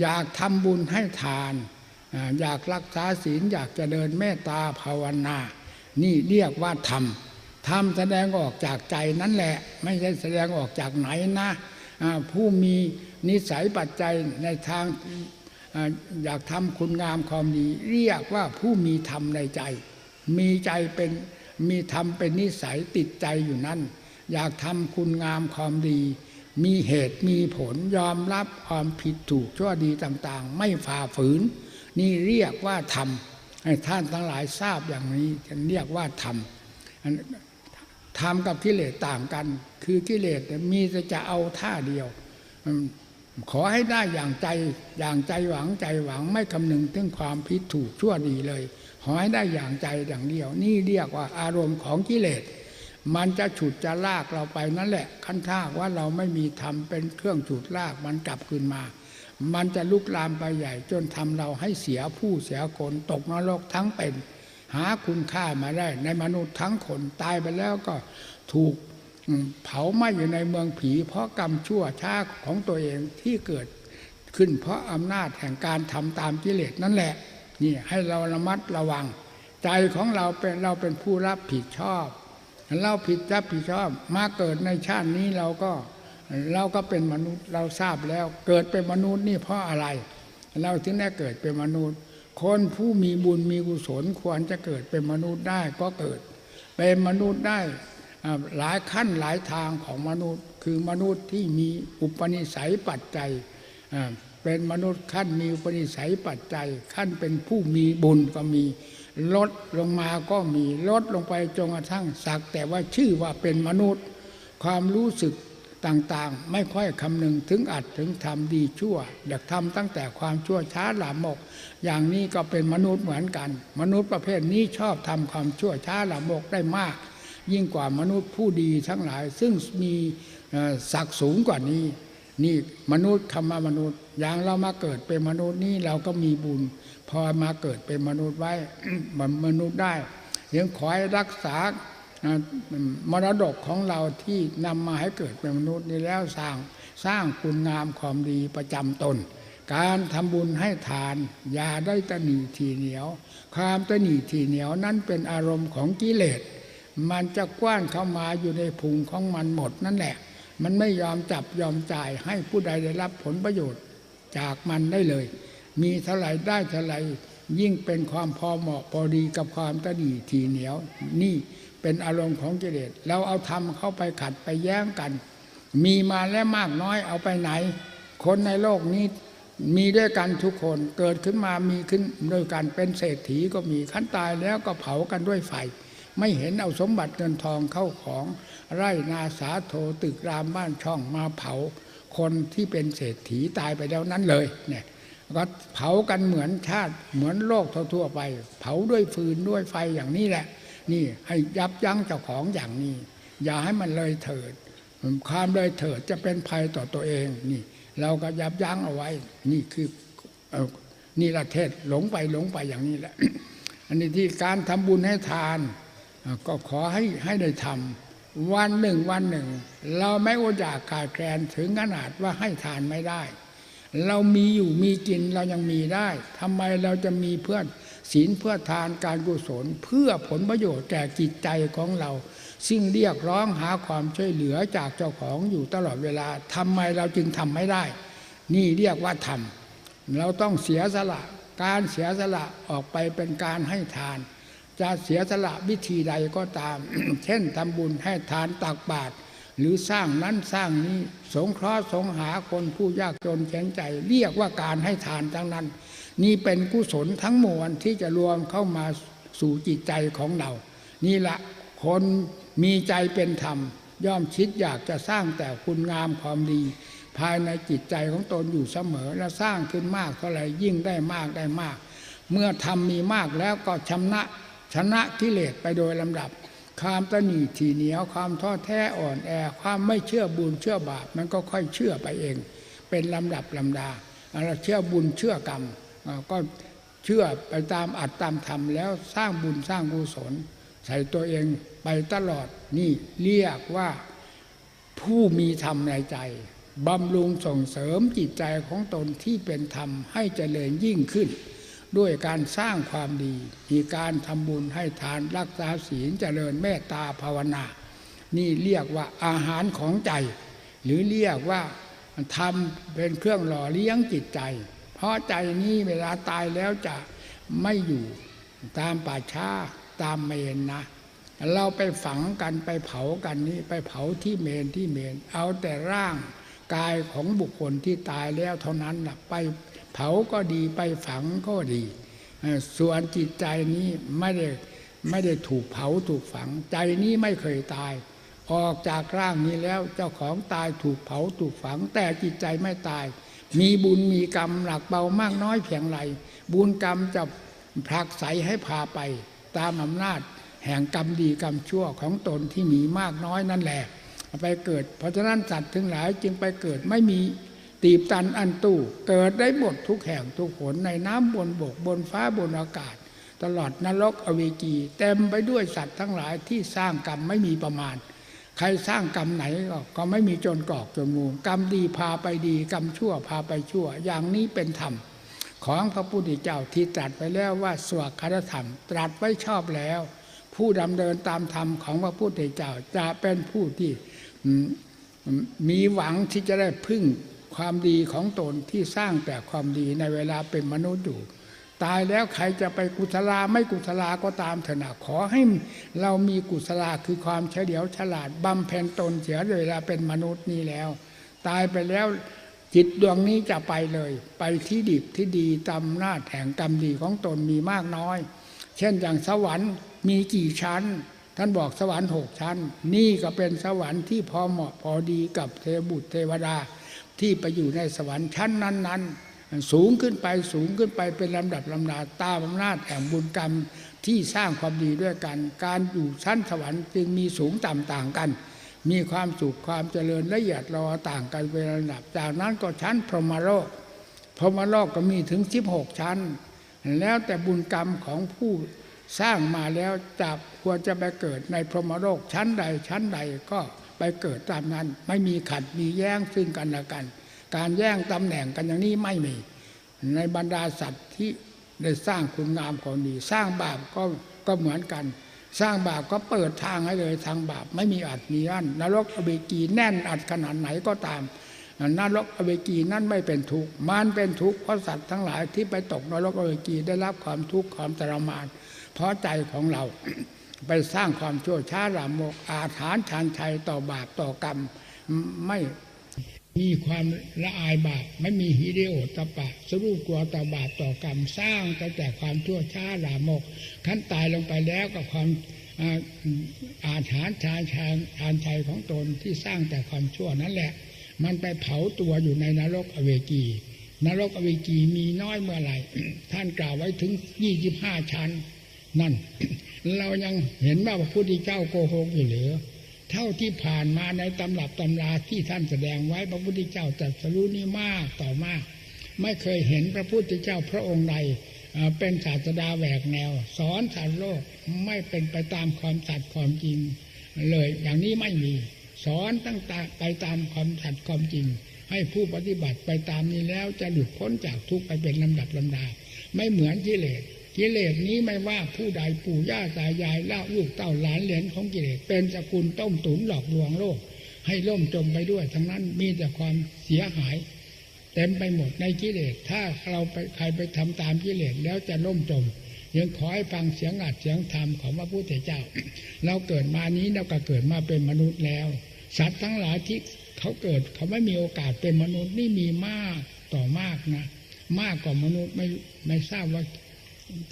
อยากทำบุญให้ทาน อยากรักษาศีลอยากจะเดินเมตตาภาวนา นี่เรียกว่าธรรมธรรมแสดงออกจากใจนั่นแหละ ไม่ใช่แสดงออกจากไหนนะผู้มีนิสัยปัจจัยในทางอยากทำคุณงามความดี เรียกว่าผู้มีธรรมในใจ มีใจเป็นมีธรรมเป็นนิสัยติดใจอยู่นั่น อยากทำคุณงามความดี มีเหตุมีผลยอมรับความผิดถูกชั่วดีต่างๆ ไม่ฝ่าฝืน นี่เรียกว่าธรรมให้ท่านทั้งหลายทราบอย่างนี้จะเรียกว่าธรรมธรรมกับกิเลสต่างกัน คือกิเลสมีแต่จะเอาท่าเดียว ขอให้ได้อย่างใจอย่างใจหวังใจหวังไม่คำนึงถึงความผิดถูกชั่วดีเลย ขอให้ได้อย่างใจอย่างเดียว นี่เรียกว่าอารมณ์ของกิเลส มันจะฉุดจะลากเราไปนั่นแหละขั้นท่าว่าเราไม่มีธรรมเป็นเครื่องฉุดลากมันกลับคืนมา มันจะลุกลามไปใหญ่ จนทำเราให้เสียผู้เสียคนตกนรกทั้งเป็น หาคุณค่ามาได้ ในมนุษย์ทั้งคนตายไปแล้วก็ถูกเผาไหม้อยู่ในเมืองผี เพราะกรรมชั่วช้าของตัวเองที่เกิดขึ้นเพราะอำนาจแห่งการทำตามกิเลสนั่นแหละนี่ให้เราระมัดระวัง ใจของเราเป็นเราเป็นผู้รับผิดชอบ เราผิดรับผิดชอบมาเกิดในชาตินี้เราก็เราก็เป็นมนุษย์เราทราบแล้ว เกิดเป็นมนุษย์นี่เพราะอะไร เราถึงได้เกิดเป็นมนุษย์ คนผู้มีบุญมีกุศลควรจะเกิดเป็นมนุษย์ได้ก็เกิด เป็นมนุษย์ได้หลายขั้นหลายทางของมนุษย์ คือมนุษย์ที่มีอุปนิสัยปัจจัยเป็นมนุษย์ขั้นมีอุปนิสัยปัจจัย ขั้นเป็นผู้มีบุญก็มี ลดลงมาก็มีลดลงไปจนกระทั่งสัก แต่ว่าชื่อว่าเป็นมนุษย์ ความรู้สึกต่างๆ ไม่ค่อยคำนึงถึงอัดถึงทำดีชั่ว อยากทำตั้งแต่ความชั่วช้าหลามก อย่างนี้ก็เป็นมนุษย์เหมือนกัน มนุษย์ประเภทนี้ชอบทำความชั่วช้าหลามกได้มาก ยิ่งกว่ามนุษย์ผู้ดีทั้งหลาย ซึ่งมีศักดิ์สูงกว่านี้ นี่มนุษย์คำว่ามนุษย์อย่างเรามาเกิดเป็นมนุษย์นี่เราก็มีบุญ พอมาเกิดเป็นมนุษย์ไว้มันมนุษย์ได้ยังขอให้รักษามรดกของเราที่นำมาให้เกิดเป็นมนุษย์นี่แล้วสร้างสร้างคุณงามความดีประจำตน การทำบุญให้ทาน อย่าได้ตนีทีเหนียว ความตนีทีเหนียวนั้นเป็นอารมณ์ของกิเลส มันจะกว้านเข้ามาอยู่ในพุงของมันหมดนั่นแหละ มันไม่ยอมจับยอมจ่ายให้ผู้ใดได้รับผลประโยชน์จากมันได้เลย มีเท่าไหร่ได้เท่าไหร่ยิ่งเป็นความพอเหมาะพอดีกับความตะดีทีเหนียว นี่เป็นอารมณ์ของกิเลสเราเอาทำเข้าไปขัดไปแย้งกัน มีมาแล้วมากน้อยเอาไปไหน คนในโลกนี้มีด้วยกันทุกคนเกิดขึ้นมามีขึ้นด้วยกันเป็นเศรษฐีก็มีขั้นตายแล้วก็เผากันด้วยไฟ ไม่เห็นเอาสมบัติเงินทองเข้าของ ไร่นาสาโทตึกรามบ้านช่องมาเผา คนที่เป็นเศรษฐีตายไปแล้วนั้นเลยเนี่ยก็เผากันเหมือนชาติเหมือนโลกทั่วๆไป เผาด้วยฟืนด้วยไฟอย่างนี้แหละ นี่ให้ยับยั้งเจ้าของอย่างนี้ อย่าให้มันเลยเถิดความเลยเถิดจะเป็นภัยต่อตัวเองนี่ เราก็ยับยั้งเอาไว้ นี่คืออนี่ละเทศหลงไปหลงไปอย่างนี้แหละ อันนี้ที่การทำบุญให้ทาน ก็ขอให้ให้ได้ทำ วันหนึ่งวันหนึ่ง เราไม่อดอยากขาดแคลนถึงขนาดว่าให้ทานไม่ได้ เรามีอยู่มีกินเรายังมีได้ทำไมเราจะมีเพื่อศีลเพื่อทานการกุศลเพื่อผลประโยชน์แก่จิตใจของเรา ซึ่งเรียกร้องหาความช่วยเหลือจากเจ้าของอยู่ตลอดเวลาทำไมเราจึงทำไม่ได้ นี่เรียกว่าทำเราต้องเสียสละ การเสียสละออกไปเป็นการให้ทาน จะเสียสละวิธีใดก็ตาม เช่นทำบุญให้ทานตักบาตรหรือสร้างนั้นสร้างนี้ สงเคราะห์สงหาคนผู้ยากจนแข็งใจ เรียกว่าการให้ทานทั้งนั้น นี่เป็นกุศลทั้งมวลที่จะรวมเข้ามาสู่จิตใจของเรา นี่ละคนมีใจเป็นธรรม ย่อมคิดอยากจะสร้างแต่คุณงามความดี ภายในจิตใจของตนอยู่เสมอและสร้างขึ้นมากเท่าไหร่ยิ่งได้มากได้มาก เมื่อทำมีมากแล้วก็ชำนะ ชนะกิเลสไปโดยลำดับ ความตนีทีเหนียวความท้อแท้อ่อนแอ ความไม่เชื่อบุญเชื่อบาปมันก็ค่อยเชื่อไปเอง เป็นลำดับลำดาเราเชื่อบุญเชื่อกรรมก็เชื่อไปตามอัดตามธรรมแล้วสร้างบุญสร้างกุศลใส่ตัวเองไปตลอดนี่เรียกว่าผู้มีธรรมในใจบำรุงส่งเสริมจิตใจของตนที่เป็นธรรมให้เจริญยิ่งขึ้น ด้วยการสร้างความดี มีการทำบุญให้ทานรักษาศีลเจริญเมตตาภาวนา นี่เรียกว่าอาหารของใจ หรือเรียกว่าทำเป็นเครื่องหล่อเลี้ยงจิตใจ เพราะใจนี้เวลาตายแล้วจะไม่อยู่ตามป่าช้าตามเมนนะ เราไปฝังกันไปเผากันนี่ไปเผาที่เมนที่เมน เอาแต่ร่างกายของบุคคลที่ตายแล้วเท่านั้นนะไป เผาก็ดีไปฝังก็ดีส่วนจิตใจนี้ไม่ได้ไม่ได้ถูกเผาถูกฝัง ใจนี้ไม่เคยตาย ออกจากร่างนี้แล้วเจ้าของตายถูกเผาถูกฝัง แต่จิตใจไม่ตาย มีบุญมีกรรมหนักเบามากน้อยเพียงไร บุญกรรมจะผลักไสให้พาไปตามอำนาจ แห่งกรรมดีกรรมชั่วของตนที่มีมากน้อยนั่นแหละไปเกิด เพราะฉะนั้นสัตว์ทั้งหลายจึงไปเกิดไม่มี ตีบตันอันตู้เกิดได้หมดทุกแห่งทุกหนในน้ำบนบกบนฟ้าบนอากาศ ตลอดนรกอเวกีเต็มไปด้วยสัตว์ทั้งหลายที่สร้างกรรมไม่มีประมาณ ใครสร้างกรรมไหนก็ไม่มีจนกอกจนมูลกรรมดีพาไปดี กรรมชั่วพาไปชั่ว อย่างนี้เป็นธรรม ของพระพุทธเจ้าที่ตรัสไปแล้วว่าสวดคธรรม ตรัสไว้ชอบแล้ว ผู้ดำเนินตามธรรมของพระพุทธเจ้าจะเป็นผู้ที่มีหวังที่จะได้พึ่ง ความดีของตนที่สร้างแต่ความดีในเวลาเป็นมนุษย์อยู่ ตายแล้วใครจะไปกุศลาไม่กุศลาก็ตามเถอะนะขอให้เรามีกุศลาคือความเฉลียวฉลาดบำเพ็ญตนเสียเวลาเป็นมนุษย์นี้แล้ว ตายไปแล้วจิตดวงนี้จะไปเลย ไปที่ดิบที่ดีตามหน้าแห่งกรรมดีของตนมีมากน้อย เช่นอย่างสวรรค์มีกี่ชั้น ท่านบอกสวรรค์หกชั้น นี่ก็เป็นสวรรค์ที่พอเหมาะพอดีกับเทวบุตรเทวดา ที่ไปอยู่ในสวรรค์ชั้นนั้น ๆ สูงขึ้นไปสูงขึ้นไปเป็นลำดับลำดาตามอำนาจแห่งบุญกรรมที่สร้างความดีด้วยกัน การอยู่ชั้นสวรรค์จึงมีสูงต่ำต่างกัน มีความสุขความเจริญละเอียดรอต่างกันเป็นระดับ จากนั้นก็ชั้นพรหมโลกพรหมโลกก็มีถึง 16 ชั้น แล้วแต่บุญกรรมของผู้สร้างมาแล้วจะควรจะไปเกิดในพรหมโลกชั้นใดชั้นใดก็ ไปเกิดตามนั้น ไม่มีขัดมีแย้งซึ่งกันและกัน การแย่งตำแหน่งกันอย่างนี้ไม่มี ในบรรดาสัตว์ที่ได้สร้างคุณงามความดี สร้างบาปก็ก็เหมือนกัน สร้างบาปก็เปิดทางให้เลยทางบาปไม่มีอัดมีอั้นนรกอเบกีแน่นอัดขนาดไหนก็ตามนรกอเวกีนั่นไม่เป็นทุกข์มันเป็นทุกข์เพราะสัตว์ทั้งหลายที่ไปตกนรกอเวกีได้รับความทุกข์ความทรมาน เพราะใจของเรา ไปสร้างความชั่วช้าลามกอาถรรพ์ชานชัยต่อบาปต่อกรรม ไม่มีความละอายบาปไม่มีฮิริโอตปะสรุปกลัวต่อบาปต่อกรรม สร้างแต่แต่ความชั่วช้าลามกขั้นตายลงไปแล้วกับความอาอาถรรพ์ชานชัยชานชัยของตนที่สร้างแต่ความชั่วนั่นแหละ มันไปเผาตัวอยู่ในนรกอเวกีนรกอเวกีมีน้อยเมื่อไหร่ ท่านกล่าวไว้ถึงยี่สิบห้าชั้น นั่น เรายังเห็นว่าพระพุทธเจ้าโกหกอยู่หรือเท่าที่ผ่านมาในตำรับตำราที่ท่านแสดงไว้พระพุทธเจ้าตรัสรู้นี่มากต่อมาก ไม่เคยเห็นพระพุทธเจ้าพระองค์ใดเป็นศาสดาแหวกแนว สอนสารโลกไม่เป็นไปตามความสัตย์ความจริง เลยอย่างนี้ไม่มี สอนตั้งแต่ไปตามความสัตย์ความจริง ให้ผู้ปฏิบัติไปตามนี้แล้วจะหลุดพ้นจากทุกข์ไปเป็นลำดับลำดา ไม่เหมือนกิเลส กิเลสนี้ไม่ว่าผู้ใดปู่ย่าตายายเล่าลูกเต้าหลานเหลนของกิเลสเป็นสกุลต้มตุ๋นหลอกลวงโลก ให้ล่มจมไปด้วย ทั้งนั้นมีแต่ความเสียหาย เต็มไปหมดในกิเลสถ้าเราไปใครไปทำตามกิเลสแล้วจะล่มจมยังขอให้ฟังเสียงอัดเสียงธรรมของพระพุทธเจ้า เราเกิดมานี้เราก็เกิดมาเป็นมนุษย์แล้ว สัตว์ทั้งหลายที่เขาเกิดเขาไม่มีโอกาสเป็นมนุษย์นี่มีมากต่อมากนะ มากกว่ามนุษย์ไม่ไม่ทราบว่า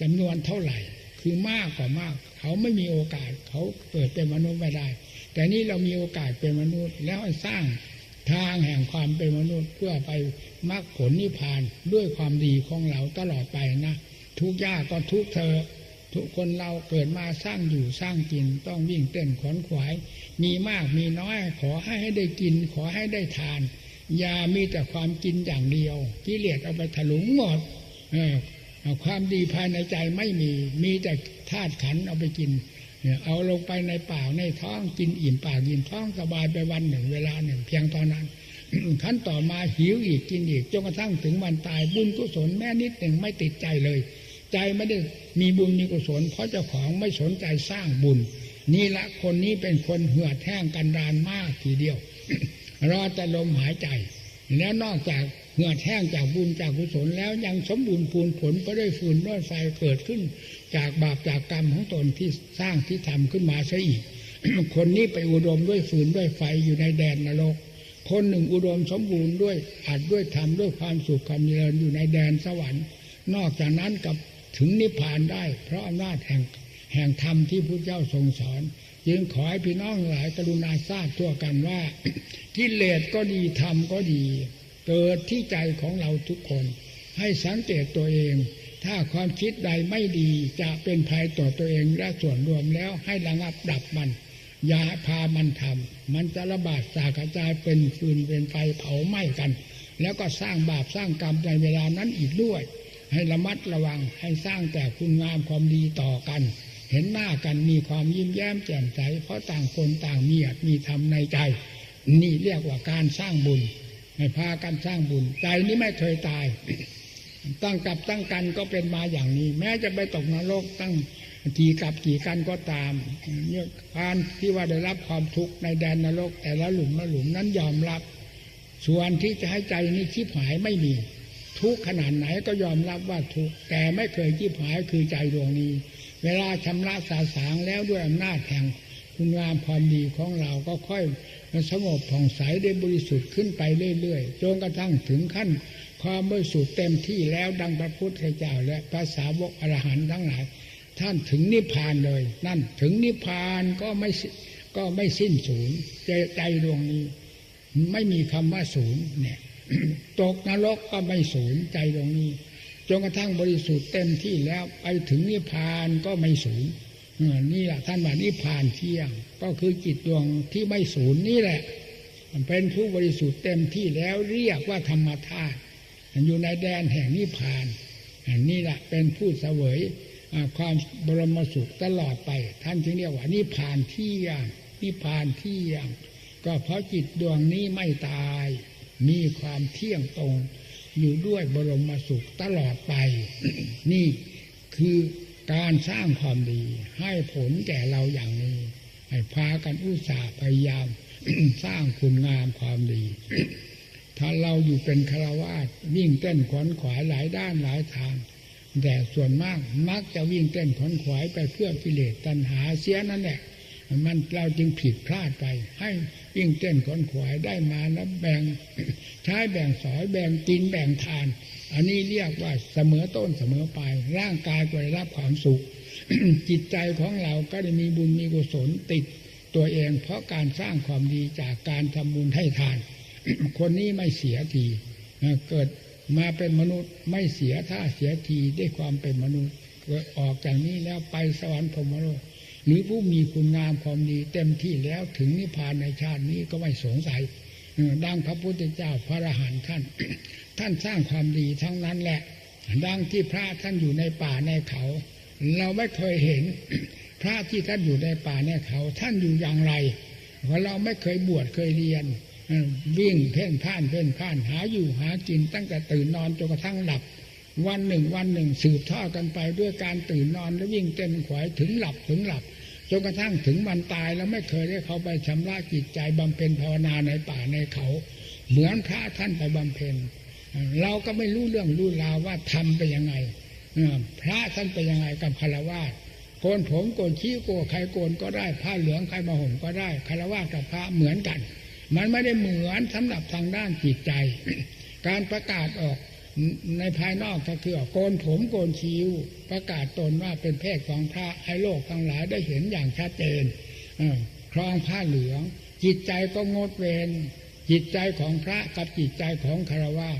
จำนวนเท่าไหร่ คือมากกว่ามาก เขาไม่มีโอกาสเขาเกิดเป็นมนุษย์ไม่ได้ แต่นี่เรามีโอกาสเป็นมนุษย์ แล้วสร้างทางแห่งความเป็นมนุษย์เพื่อไปมรรคผลนิพพานด้วยความดีของเราตลอดไปนะทุกยากก็ทุกเธอ ทุกคนเราเกิดมาสร้างอยู่สร้างกินต้องวิ่งเต้นขวนขวาย มีมากมีน้อย ขอให้ให้ได้กิน ขอให้ได้ทานอย่ามีแต่ความกินอย่างเดียวกิเลสเอาไปถลุงหมดเความดีภายในใจไม่มี มีแต่ธาตุขันเอาไปกินเนี่ยเอาลงไปในป่าในท้องกินอิ่มปากอิ่มท้องสบายไปวันหนึ่ง เวลาหนึ่ง เพียงตอนนั้นขั้นต่อมาหิวอีกกินอีกจนกระทั่งถึงวันตายบุญกุศลแม้นิดหนึ่งไม่ติดใจเลย ใจไม่ได้มีบุญมีกุศล เพราะเจ้าของไม่สนใจสร้างบุญ นี่ละคนนี้เป็นคนเหือดแห้งกันดานมากทีเดียวรอแต่ลมหายใจ แล้วนอกจาก เหือแห้งจากบุญจากกุศลแล้วยังสมบูรณ์พูนผลได้วยฟืนด้วยไฟเกิดขึ้น จากบาปจากกรรมของตนที่สร้างที่ทำขึ้นมาซะอีก คนนี้ไปอุดมด้วยฟืนด้วยไฟอยู่ในแดนนรก คนหนึ่งอุดมสมบูรณ์ด้วยอาจด้วยธรรมด้วยความสุขความเจริญอยู่ในแดนสวรรค์ นอกจากนั้นกับถึงนิพพานได้ เพราะอำนาจแห่งแห่งธรรมที่พระเจ้าทรงสอนจึงขอให้พี่น้องหลายกรุณาทราบทั่วกันว่ากิเลสก็ดีธรรมก็ดี เกิดที่ใจของเราทุกคน ให้สังเกตตัวเอง ถ้าความคิดใดไม่ดีจะเป็นภัยต่อตัวเองและส่วนรวมแล้วให้ระงับดับมัน อย่าพามันทำมันจะระบาดสากระจายเป็นฟืนเป็นไฟเผาไหม้กัน แล้วก็สร้างบาปสร้างกรรมในเวลานั้นอีกด้วย ให้ระมัดระวังให้สร้างแต่คุณงามความดีต่อกัน เห็นหน้ากันมีความยิ้มแย้มแจ่มใสเพราะต่างคนต่างมีอัตมีธรรมในใจ นี่เรียกว่าการสร้างบุญ ให้พากันสร้างบุญ ใจนี้ไม่เคยตาย ตั้งกับตั้งกันก็เป็นมาอย่างนี้ แม้จะไปตกนรกตั้งกี่กับกี่กันก็ตามเนี่ยการที่ว่าได้รับความทุกข์ในแดนนรก แต่ละหลุมละหลุมนั้นยอมรับ ส่วนที่จะให้ใจนี้ชิบหายไม่มี ทุกขนาดไหนก็ยอมรับว่าทุกแต่ไม่เคยชิบหายคือใจดวงนี้ เวลาชำระสาสางแล้วด้วยอำนาจแห่งคุณงามความดีของเราก็ค่อย สงบผ่องใสได้บริสุทธิ์ขึ้นไปเรื่อยๆจนกระทั่งถึงขั้น ความบริสุทธิ์เต็มที่แล้วดังพระพุทธเจ้าและพระสาวกอรหันต์ทั้งหลาย ท่านถึงนิพพานเลย นั่นถึงนิพพานก็ไม่ก็ไม่สิ้นสูญใจใจดวงนี้ ไม่มีคำว่าศูนย์เนี่ยตกนรกก็ไม่ศูนย์ใจดวงนี้จนกระทั่งบริสุทธิ์เต็มที่แล้วไปถึงนิพพานก็ไม่ศูนย์ นี่แหละท่านว่านิพพานเที่ยง ก็คือจิตดวงที่ไม่ศูนย์นี่แหละ มันเป็นผู้บริสุทธิ์เต็มที่แล้วเรียกว่าธรรมธาตุอยู่ในแดนแห่งนิพพานนี่แหละเป็นผู้เสวยความบรมสุขตลอดไป ท่านจึงเรียกว่านิพพานเที่ยงนิพพานเที่ยง ก็เพราะจิตดวงนี้ไม่ตาย มีความเที่ยงตรง อยู่ด้วยบรมสุขตลอดไป นี่คือ การสร้างความดี ให้ผลแก่เราอย่างนี้ให้พากันอุตส่าห์พยายามสร้างคุณงามความดี ถ้าเราอยู่เป็นคารวาสวิ่งเต้นขวนขวายหลายด้านหลายทาง แต่ส่วนมากมักจะวิ่งเต้นขวนขวายไปเพื่อกิเลสตัณหาเสียนั่นแหละมันเราจึงผิดพลาดไป ให้วิ่งเต้นขวนขวายได้มาแล้วแบ่งใช้แบ่งสอยแบ่งกินแบ่งทาน อันนี้เรียกว่าเสมอต้นเสมอปลายร่างกายก็ได้รับความสุข จิตใจของเราก็ได้มีบุญมีกุศลติดตัวเอง เพราะการสร้างความดีจากการทำบุญให้ทาน คนนี้ไม่เสียทีเกิดมาเป็นมนุษย์ไม่เสียท่าเสียทีได้ความเป็นมนุษย์ออกจากนี้แล้วไปสวรรค์พรหมโลกหรือผู้มีคุณงามความดีเต็มที่แล้วถึงนิพพานในชาตินี้ก็ไม่สงสัย ดังพระพุทธเจ้าพระอรหันต์ท่าน ท่านสร้างความดีทั้งนั้นแหละ ดังที่พระท่านอยู่ในป่าในเขา เราไม่เคยเห็น พระที่ท่านอยู่ในป่าในเขา ท่านอยู่อย่างไรเพราะเราไม่เคยบวชเคยเรียนวิ่งเพ่นพ่านเพ่นพ่านหาอยู่หากินตั้งแต่ตื่นนอนจนกระทั่งหลับ วันหนึ่งวันหนึ่งสืบทอดกันไปด้วยการตื่นนอนแล้ววิ่งเต้นขวายถึงหลับถึงหลับ จนกระทั่งถึงวันตายแล้วไม่เคยได้เขาไปชำระจิตใจบำเพ็ญภาวนาในป่าในเขา เหมือนพระท่านไปบำเพ็ญเราก็ไม่รู้เรื่องรู้ราวว่าทำไปยังไงพระท่านไปยังไงกับคารวะโกนผมโกนชี้โกใครโกนก็ได้ผ้าเหลืองใครมาห่มก็ได้คารวะกับพระเหมือนกัน มันไม่ได้เหมือนสำหรับทางด้านจิตใจ การประกาศออก ในภายนอกก็คือโกนผมโกนคิ้ว ประกาศตนว่าเป็นเพศของพระให้โลกทั้งหลายได้เห็นอย่างชัดเจนครองผ้าเหลือง จิตใจก็งดเวนจิตใจของพระกับจิตใจของคารวะ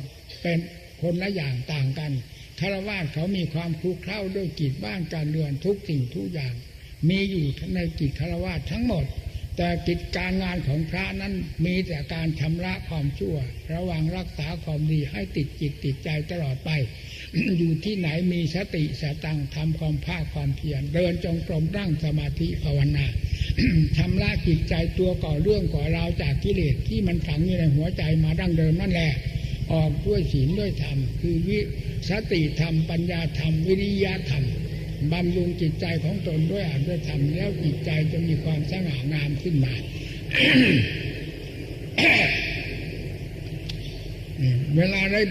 เป็นคนละอย่างต่างกันคารวะเขามีความคลุกเคล้าด้วยกิจบ้านการเรือนทุกสิ่งทุกอย่าง มีอยู่ในกิจคารวะทั้งหมด แต่กิจการงานของพระนั้นมีแต่การชำระความชั่ว ระวังรักษาความดีให้ติดจิตติดใจตลอดไป อยู่ที่ไหนมีสติสตังทำความภาคความเพียรเดินจงกรมนั่งสมาธิภาวนาชำระจิตใจตัวก่อเรื่องก่อราวจากกิเลสที่มันฝังอยู่ในหัวใจมาดั้งเดิมนั่นแหละออกด้วยศีลด้วยธรรมคือวิสติธรรมปัญญาธรรมวิริยะธรรม บำรุงจิตใจของตนด้วยอาจด้วยธรรมแล้วจิตใจจะมีความสง่างามขึ้นมาเวลาได้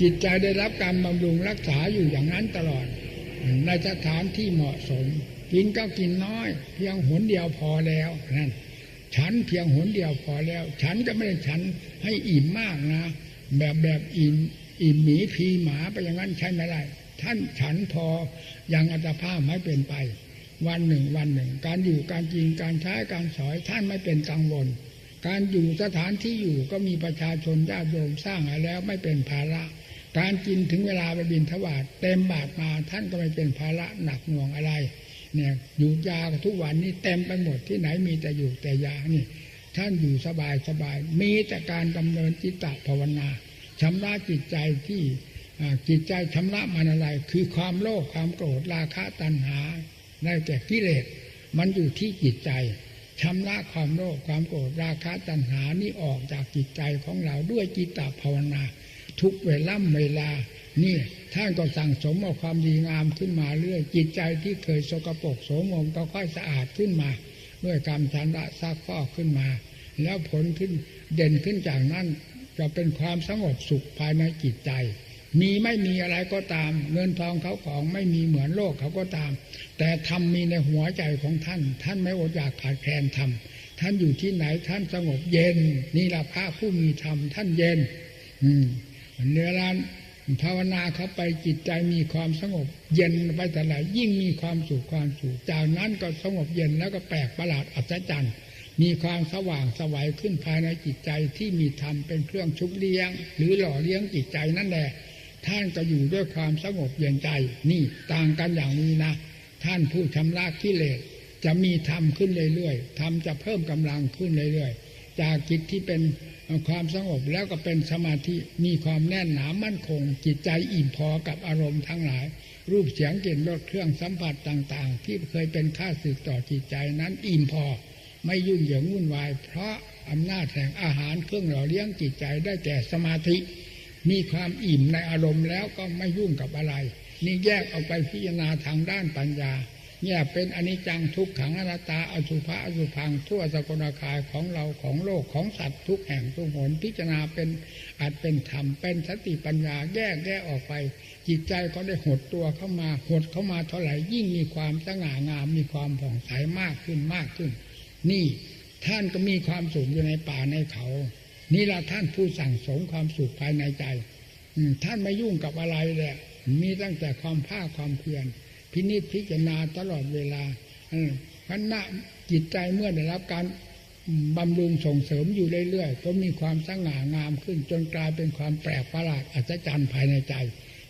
จิตใจได้รับการบำรุงรักษาอยู่อย่างนั้นตลอด ในสถานที่เหมาะสม กินก็กินน้อย เพียงหนเดียวพอแล้วนั่นฉันเพียงหนเดียวพอแล้ว ฉันก็ไม่ได้ฉันให้อิ่มมากนะ แบบแบบอิ่มอิ่มหมีพีหมาไปอย่างนั้นใช่ไหมล่ะ ท่านฉันพออย่างอัตภาพไม่เป็นไป วันหนึ่งวันหนึ่ง การอยู่การกินการใช้การสอยท่านไม่เป็นกังวล การอยู่สถานที่อยู่ก็มีประชาชนญาติโยมสร้างให้แล้วไม่เป็นภาระการกินถึงเวลาไปบินทบาทเต็มบาทมาท่านก็ไม่เป็นภาระหนักหน่วงอะไร เนี่ยอยู่ยาทุกวันนี้เต็มไปหมดที่ไหนมีแต่อยู่แต่ยานี่ท่านอยู่สบายสบายมีแต่การดำเนินจิตตภาวนาชำระจิตใจที่ จิตใจชำระมันอะไร คือความโลภความโกรธราคะตัณหาได้แก่กิเลสมันอยู่ที่จิตใจชำระความโลภความโกรธราคะตัณหานี่ออกจากจิตใจของเราด้วยจิตตภาวนา ทุกเวล่ำเวลานี่ท่านก็สั่งสมเอาความดีงามขึ้นมาเรื่อยจิตใจที่เคยสกปรกโสมมก็ค่อยสะอาดขึ้นมา ด้วยกรรมชันระซักฟอกขึ้นมา แล้วผลขึ้นเด่นขึ้นจากนั้นจะเป็นความสงบสุขภายในจิตใจ มีไม่มีอะไรก็ตาม เงินทองเขาของไม่มีเหมือนโลกเขาก็ตาม แต่ธรรมมีในหัวใจของท่าน ท่านไม่อดอยากขาดแคลนธรรมท่านอยู่ที่ไหนท่านสงบเย็น นี่ละพระผู้มีธรรมท่านเย็น อืมเนื้อร้านภาวนาเข้าไปจิตใจมีความสงบ เย็นไปแต่ไหนยิ่งมีความสุขความสุขจากนั้นก็สงบเย็นแล้วก็แปลกประหลาดอัศจรรย์มีความสว่างสวัยขึ้นภายในจิตใจที่มีธรรมเป็นเครื่องชุบเลี้ยง หรือหล่อเลี้ยงจิตใจนั่นแหละ ท่านก็อยู่ด้วยความสงบเย็นใจ นี่ต่างกันอย่างนี้นะ ท่านผู้ชำระกิเลสจะมีธรรมขึ้นเรื่อยๆธรรมจะเพิ่มกำลังขึ้นเรื่อยๆ จากจิตที่เป็นความสงบแล้วก็เป็นสมาธิมีความแน่นหนามั่นคง จิตใจอิ่มพอกับอารมณ์ทั้งหลาย รูปเสียงกลิ่นรสเครื่องสัมผัสต่างๆ ที่เคยเป็นค่าสึกต่อจิตใจนั้นอิ่มพอ ไม่ยุ่งเหยิงวุ่นวาย เพราะอำนาจแห่งอาหารเครื่องหล่อเลี้ยงจิตใจได้แก่สมาธิ มีความอิ่มในอารมณ์แล้วก็ไม่ยุ่งกับอะไร นี่แยกออกไปพิจารณาทางด้านปัญญาแยเป็นอนิจจังทุกขังอนัตตาอสุภะอสุพังทั่วสกลกายของเราของโลกของสัตว์ทุกแห่งทุกหนพิจารณาเป็นอาจเป็นธรรมเป็นสติปัญญาแยกแยกออกไป จิตใจก็ได้หดตัวเข้ามาหดเข้ามาเท่าไหร่ยิ่งมีความสง่างามมีความผ่องใสมากขึ้นมากขึ้น นี่ท่านก็มีความสุขอยู่ในป่าในเขา นี่ละท่านผู้สั่งสมความสุขภายในใจท่านไม่ยุ่งกับอะไรเลยมีตั้งแต่ความภาคความเพียรพินิจพิจารณาตลอดเวลาพันนะจิตใจเมื่อได้รับการบำรุงส่งเสริมอยู่เรื่อยๆก็มีความสง่างามขึ้นจนกลายเป็นความแปลกประหลาดอัศจรรย์ภายในใจ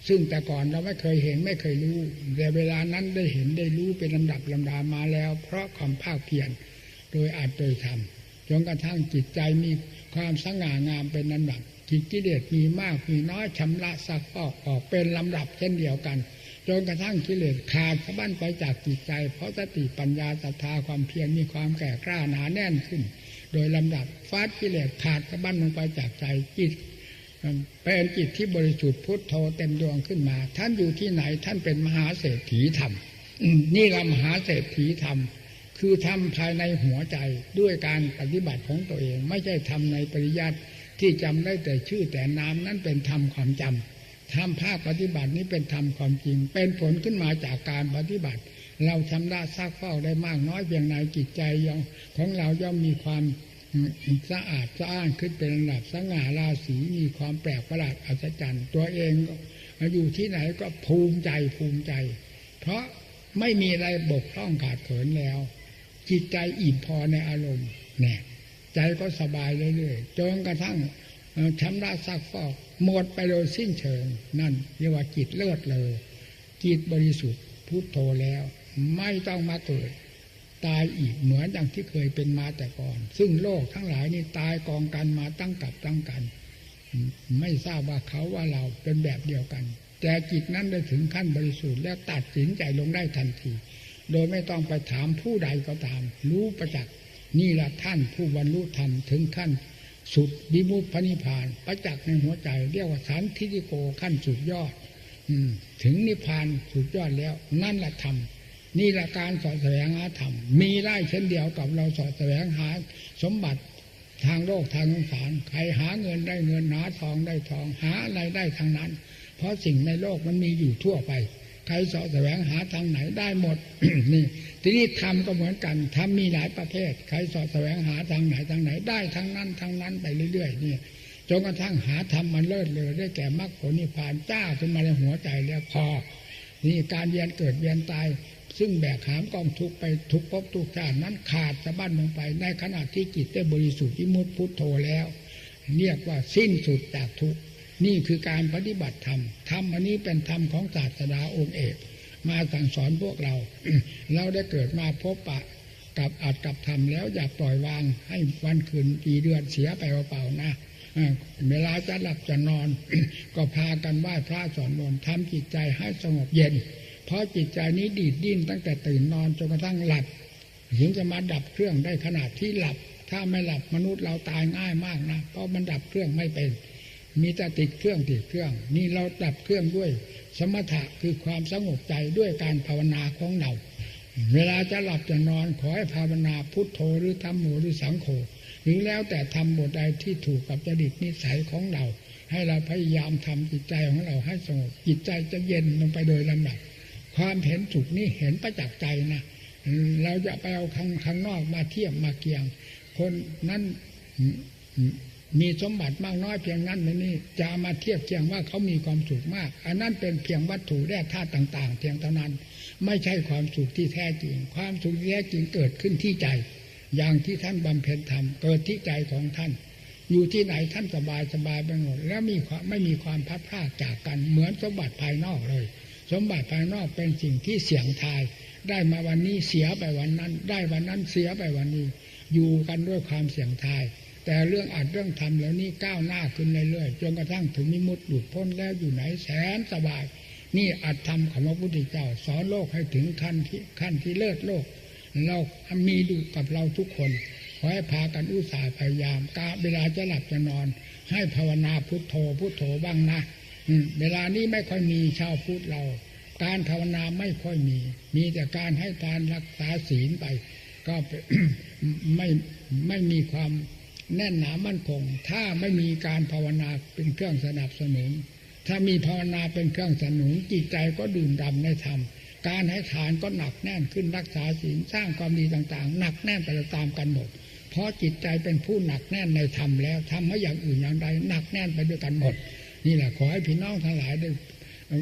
ซึ่งแต่ก่อนเราไม่เคยเห็นไม่เคยรู้แต่เวลานั้นได้เห็นได้รู้เป็นลำดับลำดามาแล้ว เพราะความภาคเพียรโดยอาจโดยธรรม จนกระทั่งจิตใจมีความสง่างามเป็นลำดับจิตกิเลสมีมากมีน้อยชำระซักฟอกออกเป็นลำดับเช่นเดียวกันจนกระทั่งกิเลสขาดสะบั้นไปจากจิตใจ เพราะสติปัญญาศรัทธาความเพียรมีความแก่กล้าหนาแน่นขึ้น โดยลำดับฟาดกิเลสขาดสะบั้นลงไปจากใจจิตเป็นจิตที่บริสุทธิ์พุทโธเต็มดวงขึ้นมา ท่านอยู่ที่ไหนท่านเป็นมหาเศรษฐีธรรมนี่ละมหาเศรษฐีธรรม คือทำภายในหัวใจด้วยการปฏิบัติของตัวเอง ไม่ใช่ทำในปริยัติที่จำได้แต่ชื่อแต่นามนั้นเป็นธรรมความจำทำภาคปฏิบัตินี้เป็นธรรมความจริง เป็นผลขึ้นมาจากการปฏิบัติ เราชำระซักเฝ้าได้มากน้อยเพียงไหนจิตใจยองของเราย่อมมีความสะอาดสะอ้านขึ้นเป็นระดับสง่าราศีมีความแปลกประหลาดอัศจรรย์ตัวเองอยู่ที่ไหนก็ภูมิใจภูมิใจ เพราะไม่มีอะไรบกพร่องขาดเขินแล้ว จิตใจอิ่มพอในอารมณ์เนี่ยใจก็สบายเรื่อยๆจนกระทั่งชำระซักฟอกหมดไปโดยสิ้นเชิง นั่นเรียกว่าจิตเลิศเลย จิตบริสุทธิ์พุทโธแล้ว ไม่ต้องมาเกิด ตายอีกเหมือนอย่างที่เคยเป็นมาแต่ก่อน ซึ่งโลกทั้งหลายนี่ตายกองกันมาตั้งกับตั้งกัน ไม่ทราบว่าเขาว่าเราเป็นแบบเดียวกัน แต่จิตนั้นได้ถึงขั้นบริสุทธิ์และตัดสินใจลงได้ทันที โดยไม่ต้องไปถามผู้ใดก็ตาม รู้ประจักษ์นี่แหละท่านผู้บรรลุธรรมถึงขั้นสุดวิมุตพระนิพาน ประจักษ์ในหัวใจ เรียกว่าสันทิติโกขั้นสุดยอด อืถึงนิพานสุดยอดแล้ว นั่นแหละธรรมนี่แหละการสอดแสวงหาธรรม มีได้เช่นเดียวกับเราสอดแสวงหาสมบัติทางโลกทางสงสารใครหาเงินได้เงินหาทองได้ทองหาอะไรได้ทางนั้น เพราะสิ่งในโลกมันมีอยู่ทั่วไป รสอแสวงหาทางไหนได้หมดนี่ทีนี้ธรรมก็เหมือนกันธรรมมีหลายประเภทใครสอแสวงหาทางไหนทางไหน ได้ทั้งนั้นทั้งนั้นไปเรื่อยๆนี่จนกระทั่งหาธรรมมันเลิศเลยได้แก่มรรคผลนิพพานจ้าขึ้นมาในหัวใจแล้วพอ นี่การเวียนเกิดเวียนตาย ซึ่งแบกหามกองทุกไปทุกภพทุกชาตินั้นขาดสะบั้นลงไป ในขณะที่จิตได้บริสุทธิ์วิมุตตพุทโธแล้ว เรียกว่าสิ้นสุดจากทุกข์ นี่คือการปฏิบัติธรรม ธรรมอันนี้เป็นธรรมของศาสดาองค์เอก มาสั่งสอนพวกเรา เราได้เกิดมาพบปะกับอัดกับธรรมแล้วอย่าปล่อยวางให้วันคืนปีเดือนเสียไปเปล่าๆนะเวลาจะหลับจะนอน ก็พากันไหว้พระสอนมนต์ทำจิตใจให้สงบเย็น เพราะจิตใจนี้ดีดดิ้นตั้งแต่ตื่นนอนจนกระทั่งหลับถึงจะมาดับเครื่องได้ขนาดที่หลับ ถ้าไม่หลับมนุษย์เราตายง่ายมากนะเพราะมันดับเครื่องไม่เป็น มีแต่ติดเครื่องติดเครื่อง นี่เราดับเครื่องด้วย สมถะคือความสงบใจด้วยการภาวนาของเรา เวลาจะหลับจะนอนขอให้ภาวนาพุทโธหรือธรรมโมหรือสังโฆหรือแล้วแต่ทำบทใดที่ถูกกับจริตนิสัยของเรา ให้เราพยายามทำจิตใจของเราให้สงบจิตใจจะเย็นลงไปโดยลำดับความเห็นสุขนี่เห็นประจักษ์ใจนะเราจะไปเอาข้างข้างนอกมาเทียบมาเกียง คนนั้น มีสมบัติมากน้อยเพียงนั้นนี่จะมาเทียบเทียงว่าเขามีความสุขมาก อันนั้นเป็นเพียงวัตถุแร่ธาตุต่าง ๆ เพียงเท่านั้น ไม่ใช่ความสุขที่แท้จริง ความสุขที่แท้จริงเกิดขึ้นที่ใจ อย่างที่ท่านบำเพ็ญธรรมเกิดที่ใจของท่าน อยู่ที่ไหนท่านสบายสบายไปหมดแล้วมีความไม่มีความพัดพลาดจากกันเหมือนสมบัติภายนอกเลย สมบัติภายนอกเป็นสิ่งที่เสี่ยงทาย ได้มาวันนี้เสียไปวันนั้น ได้วันนั้นเสียไปวันนี้ อยู่กันด้วยความเสี่ยงทาย แต่เรื่องอัดเรื่องทำแล้วนี่ก้าวหน้าขึ้นเรื่อยๆจนกระทั่งถึงมิมุติหลุดพ้นแล้วอยู่ไหนแสนสบาย นี่อัดทำของพระพุทธเจ้า สอนโลกให้ถึงขั้นที่ขั้นที่เลิศโลก เรามีดูกับเราทุกคนขอให้พากันอุตส่าห์พยายามกาเวลาจะหลับจะนอน ให้ภาวนาพุทโธพุทโธบ้างนะเวลานี้ไม่ค่อยมีชาวพุทธเรา การภาวนาไม่ค่อยมี มีแต่การให้ทานรักษาศีลไป ก็ไม่ไม่มีความ แน่นหนามั่นคง ถ้าไม่มีการภาวนาเป็นเครื่องสนับสนุน ถ้ามีภาวนาเป็นเครื่องสนับสนุนจิตใจก็ดื่มดำในธรรมการให้ทานก็หนักแน่นขึ้นรักษาศีลสร้างความดีต่างๆ หนักแน่นไปตามกันหมด เพราะจิตใจเป็นผู้หนักแน่นในธรรมแล้วทำให้อย่างอื่นอย่างใดหนักแน่นไปด้วยกันหมด นี่แหละขอให้พี่น้องทั้งหลายได้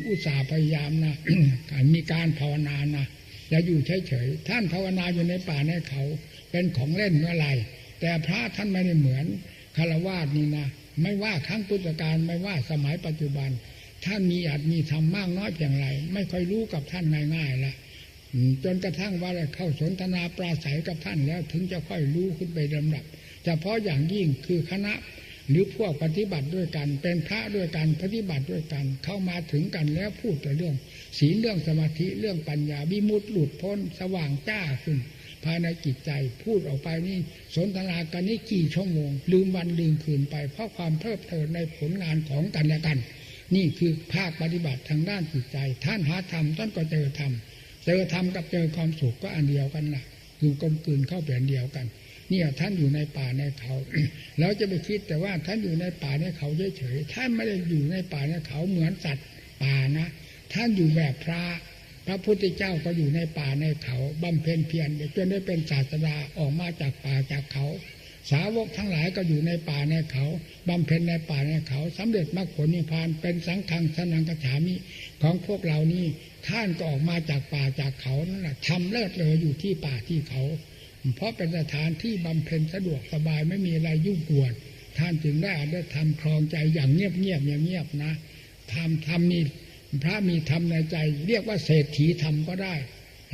อุตส่าห์พยายามนะมีการภาวนานะอย่าอยู่เฉยๆท่านภาวนาอยู่ในป่าในเขา เป็นของเล่นเมื่อไร แต่พระท่านไม่ได้เหมือนคารวาสนี่นะไม่ว่าครั้งพุทธกาลไม่ว่าสมัยปัจจุบัน ท่านมีอาจมีทำมากน้อยเพียงไร ไม่ค่อยรู้กับท่านง่ายๆละจนกระทั่งว่าเข้าสนทนาปราศัยกับท่านแล้วถึงจะค่อยรู้ขึ้นไปลำดับเฉพาะอย่างยิ่งคือคณะหรือพวกปฏิบัติด้วยกัน เป็นพระด้วยกันปฏิบัติด้วยกัน เข้ามาถึงกันแล้วพูดแต่เรื่อง ศีลเรื่องสมาธิเรื่องปัญญาวิมุตติหลุดพ้น สว่างจ้าขึ้น ภายในจิตใจพูดออกไปนี่สนทนากันนี่กี่ชั่วโมง ลืมวันลืมคืนไป เพราะความเพลิดเพลินในผลงานของกันและกัน นี่คือภาคปฏิบัติทางด้านจิตใจ ท่านหาธรรมท่านก็เจอธรรมเจอธรรมกับเจอความสุขก็อันเดียวกันล่ะคือกลมกลืนเข้าเป็นเดียวกัน เนี่ยท่านอยู่ในป่าในเขาแล้วจะไปคิดแต่ว่าท่านอยู่ในป่าในเขาเฉยๆท่านไม่ได้อยู่ในป่าในเขาเหมือนสัตว์ป่านะ ท่านอยู่แบบพระ ระพุทธเจ้าก็อยู่ในป่าในเขาบำเพ็ญเพียรจนได้เป็นศาสดาออกมาจากป่าจากเขา สาวกทั้งหลายก็อยู่ในป่าในเขาบำเพ็ญในป่าในเขาสำเร็จมรรคผลนิพพานเป็นสังฆังสนังกฉามิของพวกเรานี่ท่านก็ออกมาจากป่าจากเขานั่นแหละทำเลิศเลยอยู่ที่ป่าที่เขา เพราะเป็นสถานที่บำเพ็ญสะดวกสบายไม่มีอะไรยุ่งกวนท่านจึงได้ได้ทำครองใจอย่างเงียบเงียบเงียบนะทำทำมี พระมีธรรมในใจ เรียกว่าเศรษฐีธรรมก็ได้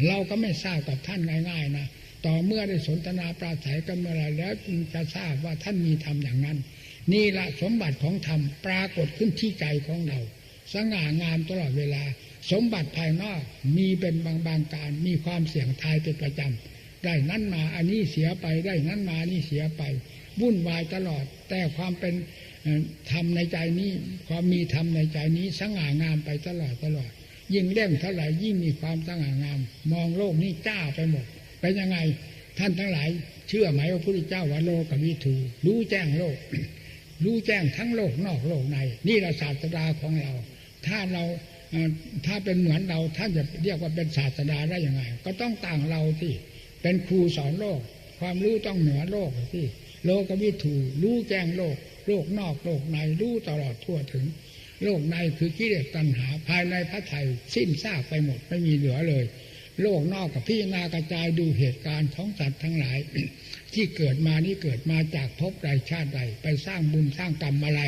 เราก็ไม่ทราบกับท่านง่าย ๆ นะต่อเมื่อได้สนทนาปราศัยกันเมื่อไรแล้วจึงจะทราบว่าท่านมีธรรมอย่างนั้น นี่ละสมบัติของธรรมปรากฏขึ้นที่ใจของเรา สง่างามตลอดเวลา สมบัติภายนอกมีเป็นบางบางการมีความเสี่ยงทายเป็นประจำได้นั้นมาอันนี้เสียไปได้นั้นมานี่เสียไป วุ่นวายตลอด แต่ความเป็นธรรมในใจนี้ ความมีธรรมในใจนี้สง่างามไปตลอดตลอด ยิ่งเล่มเท่าไหร่ยิ่งมีความสง่างาม มองโลกนี้จ้าไปหมดเป็นยังไงท่านทั้งหลาย เชื่อไหมว่าพระพุทธเจ้าว่าโลกวิถูรู้แจ้งโลก รู้แจ้งทั้งโลกนอกโลกใน นี่เราศาสดาของเรา ถ้าเราถ้าเป็นเหมือนเราท่านจะเรียกว่าเป็นศาสดาได้ยังไง ก็ต้องต่างเราที่เป็นครูสอนโลก ความรู้ต้องเหนือโลกที่ โลกวิถูรู้แจ้งโลก โลกนอกโลกในรู้ตลอดทั่วถึง โลกในคือกิเลสตัณหาภายในพระไทยสิ้นซากไปหมดไม่มีเหลือเลย โลกนอกกับพี่นากระจายดูเหตุการณ์ของสัตว์ทั้งหลาย ที่เกิดมานี่เกิดมาจากภพใดชาติใดไปสร้างบุญสร้างกรรมอะไร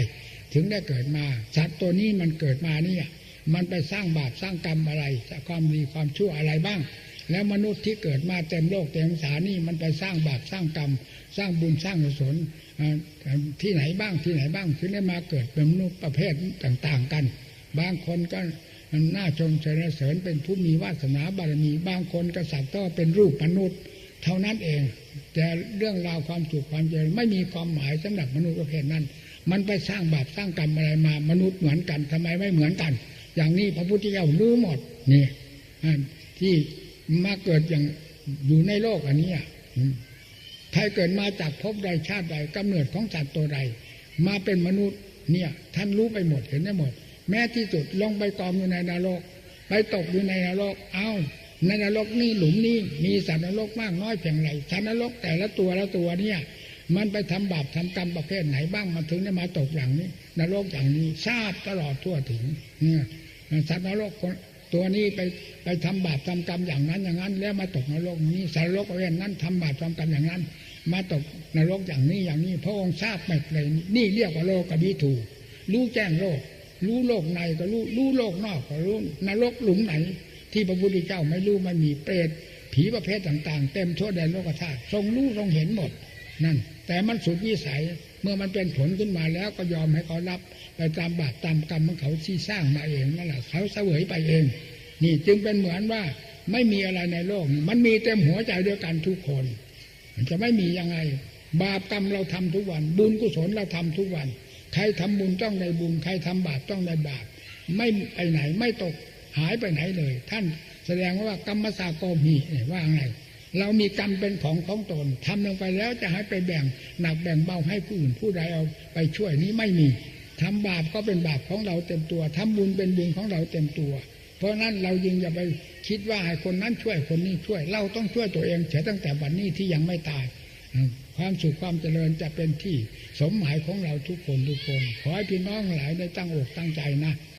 ถึงได้เกิดมาสัตว์ตัวนี้มันเกิดมาเนี่ยมันไปสร้างบาปสร้างกรรมอะไรความดีความชั่วอะไรบ้าง แล้วมนุษย์ที่เกิดมาเต็มโลกเต็มสานี่มันไปสร้างบาปสร้างกรรม สร้างบุญสร้างกุศลที่ไหนบ้างที่ไหนบ้างถึงได้มาเกิดเป็นมนุษย์ประเภทต่างๆกัน บางคนก็น่าชมเสรเสริญเป็นผู้มีวาสนาบารมีบางคนกษัตริย์ก็เป็นรูปมนุษย์ เท่านั้นเอง แต่เรื่องราวความสุขความเจริญไม่มีความหมายสำหรับมนุษย์ประเภทนั้น มันไปสร้างบาปสร้างกรรมอะไรมามนุษย์เหมือนกันทำไมไม่เหมือนกัน อย่างนี้พระพุทธเจ้ารู้หมดนี่ที่ มาเกิดอย่างอยู่ในโลกอันนี้อะใครเกิดมาจากภพใดชาติใดกำเนิดของสัตว์ตัวใด มาเป็นมนุษย์เนี่ย ท่านรู้ไปหมดเห็นได้หมด แม้ที่สุดลงไปกองอยู่ในนรก ไปตกอยู่ในนรก เอ้าในนรกนี่หลุมนี่มีสัตว์นรกมากน้อยเพียงไรสัตว์นรกแต่ละตัวละตัวเนี่ย มันไปทำบาปทำกรรมประเภทไหนบ้างมันถึงได้มาตกอย่างนี้นรกอย่างนี้ทราบตลอดทั่วถึงเนี่ยสัตว์นรกคน ตัวนี้ไปไปทำบาปทำกรรมอย่างนั้นอย่างนั้น แล้วมาตกนรกนี้สัตว์นรกเภทนั้นทำบาปทำกรรมอย่างนั้น มาตกนรกอย่างนี้อย่างนี้ พระองค์ทราบหมดเลย นี่เรียกว่าโลกบิถูรู้แจ้งโลก รู้โลกในก็รู้รู้โลกนอกก็รู้นรกหลุมไหน ที่พระพุทธเจ้าไม่รู้ไม่มีเปรตผีประเภทต่าง ๆ เต็มทั่วแดนโลกธาตุทรงรู้ทรงเห็นหมด นั่น แต่มันสุดวิสัย เมื่อมันเป็นผลขึ้นมาแล้วก็ยอมให้เขารับไปตามบาปตามกรรมของเขาที่สร้างมาเองนั่นแหละเขาเสวยไปเอง นี่จึงเป็นเหมือนว่าไม่มีอะไรในโลก มันมีเต็มหัวใจด้วยกันทุกคน มันจะไม่มียังไง บาปกรรมเราทำทุกวัน บุญกุศลเราทำทุกวัน ใครทำบุญต้องได้บุญ ใครทำบาปต้องได้บาป ไม่ไปไหนไม่ตกหายไปไหนเลย ท่านแสดงว่ากรรมสาโกมีว่าไง เรามีกรรมเป็นของของตนทำลงไปแล้วจะให้ไปแบ่งหนักแบ่งเบาให้ผู้อื่นผู้ใดเอาไปช่วยนี้ไม่มีทำบาปก็เป็นบาปของเราเต็มตัวทำบุญเป็นบุญของเราเต็มตัว เพราะนั้นเรายิงอย่าไปคิดว่าให้คนนั้นช่วยคนนี้ช่วย เราต้องช่วยตัวเองเสียตั้งแต่วันนี้ที่ยังไม่ตาย ความสุขความเจริญจะเป็นที่สมหมายของเราทุกคนทุกคน ขอให้พี่น้องหลายได้ตั้งอกตั้งใจนะ